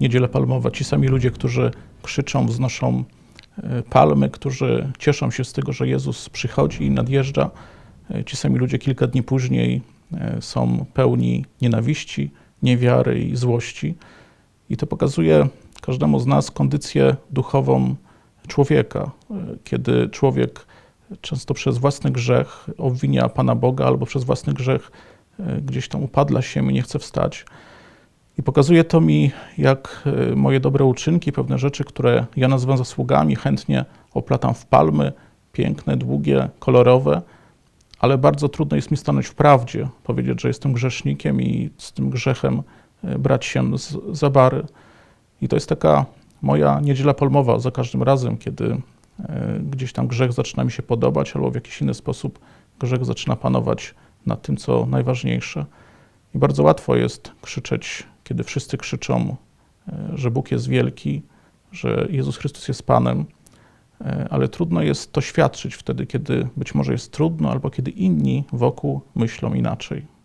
Niedziela Palmowa. Ci sami ludzie, którzy krzyczą, wznoszą e, palmy, którzy cieszą się z tego, że Jezus przychodzi i nadjeżdża, e, ci sami ludzie kilka dni później e, są pełni nienawiści, niewiary i złości. I to pokazuje każdemu z nas kondycję duchową człowieka, kiedy człowiek często przez własny grzech obwinia Pana Boga albo przez własny grzech gdzieś tam upadla się i nie chce wstać. I pokazuje to mi, jak e, moje dobre uczynki, pewne rzeczy, które ja nazywam zasługami, chętnie oplatam w palmy, piękne, długie, kolorowe, ale bardzo trudno jest mi stanąć w prawdzie, powiedzieć, że jestem grzesznikiem i z tym grzechem e, brać się z, za bary. I to jest taka moja niedziela palmowa za każdym razem, kiedy e, gdzieś tam grzech zaczyna mi się podobać, albo w jakiś inny sposób grzech zaczyna panować nad tym, co najważniejsze. I bardzo łatwo jest krzyczeć, kiedy wszyscy krzyczą, e, że Bóg jest wielki, że Jezus Chrystus jest Panem, e, ale trudno jest to świadczyć wtedy, kiedy być może jest trudno, albo kiedy inni wokół myślą inaczej.